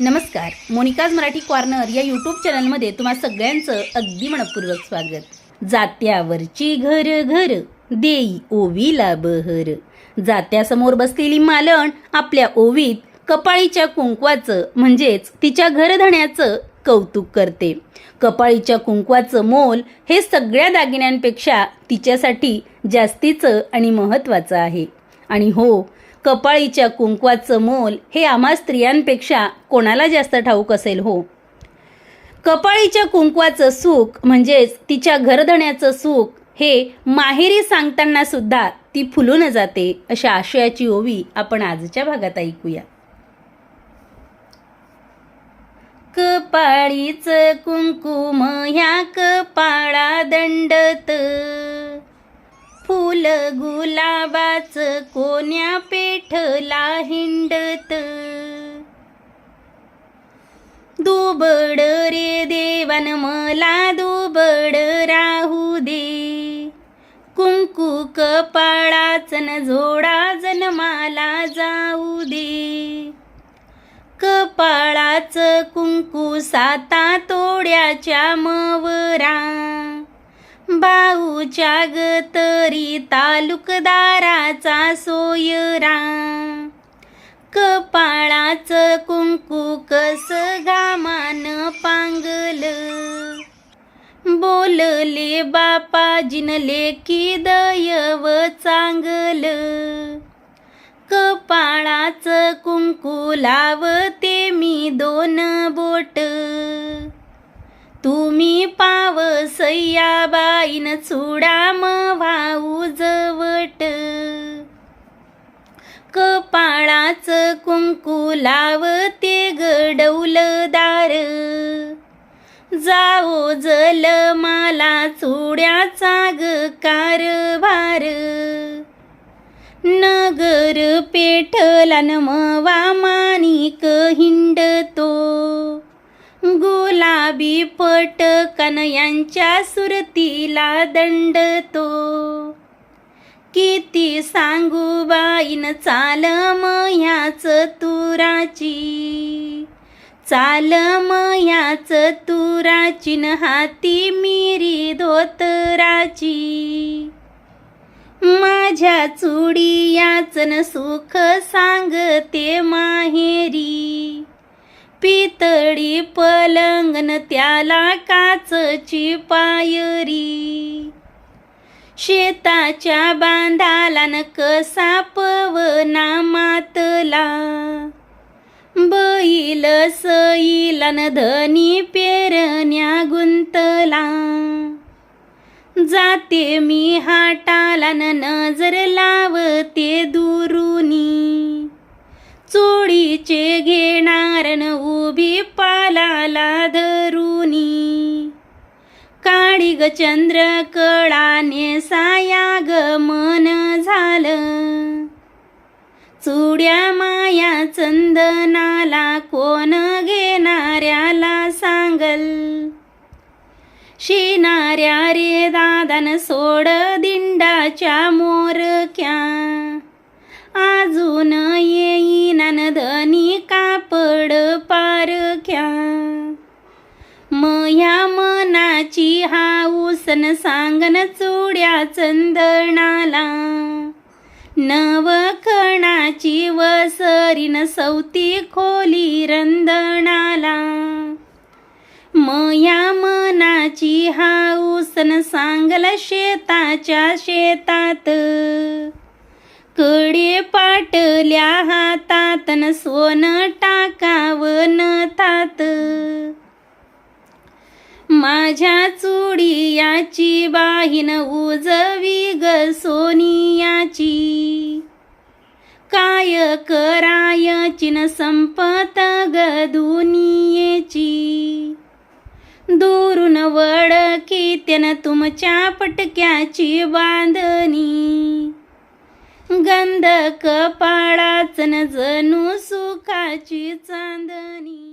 नमस्कार मोनिकाज मराठी कॉर्नर या यूट्यूब चॅनलमध्ये तुम्हा सगळ्यांचं अगदी मनपूर्वक स्वागत. जात्यावरची घर घर देई ओवीला बहर. जात्यासमोर बसलेली मालण आपल्या ओवीत कपाळीच्या कुंकवाचं म्हणजेच तिच्या घरधण्याचं कौतुक करते. कपाळीच्या कुंकवाचं मोल हे सगळ्या दागिन्यांपेक्षा तिच्यासाठी जास्तीचं आणि महत्त्वाचं आहे. आणि हो कपाळीच्या कुंकवाचं मोल हे आम्हा स्त्रियांपेक्षा कोणाला जास्त ठाऊक असेल हो? कपाळीच्या कुंकवाचं सुख म्हणजेच तिच्या घरधण्याचं सुख हे माहेरी सांगताना सुद्धा ती फुलून जाते अशा आशयाची ओवी आपण आजच्या भागात ऐकूया. कपाळीचं कुंकुम ह्या कपाळा दंडत फुल गुलाबाच कोण्या पेठला हिंडत? दुबड रे देवान मला दुबड राहू दे. कुंकू कपाळाचन जोडा जन्माला जाऊ दे. कपाळाच कुंकू साता तोड्याच्या मवरा. भाऊ ग तरी तालुकदाराचा सोयरा कपाळाच कुंकू कस घामान पांगल. बोलले बापाजीनले की दयव चांगल. कपाळाच कुंकू लावते मी दोन बोट. सय्याबाईन चुडाम म भाऊ जवट. कपाळाच कुंकू लावते गडौलदार जाओ जल माला चुड्याचा ग कारभार. नगर पेठला नमवा मानी पटकन यांच्या सुरतीला दंडतो. किती सांगू बाईन चाल मयाच तुराची. चाल मयाच तुराची न हाती मिरी धोतराची. माझ्या चुडी याचन सुख सांगते माहेरी. पितळी पलंगन त्याला काचची पायरी. शेताच्या बांधाला न कसा पवना मातला. बैल सईला न धनी पेरण्या गुंतला. जाते मी हाटाला न नजर लावते दुरुनी. चोळीचे घेणार न उभी पालाला धरुनी. काळी ग चंद्र कळाने साया ग मन झालं. चुड्या माया चंदनाला कोण घेणाऱ्याला सांगल? शिणाऱ्या रे दादान सोड दिंडाच्या मोरक्या. कापड पारख्या मया मनाची हाऊसन सांगन चुड्या चंदनाला. नवखणाची वसरीन सौती खोली रंदणाला मया मनाची हाऊसन सांगल शेताच्या शेतात. कडे पाटल्या हातातन सोन टाकावन तात. माझ्या चुडियाची बाहीन उजवी ग सोनियाची. काय करायची न संपत ग दुनियेची. दुरून वडकी त्यानं तुमच्या पटक्याची बांध गंध कपाळाच न जणू सुखाची चांदणी.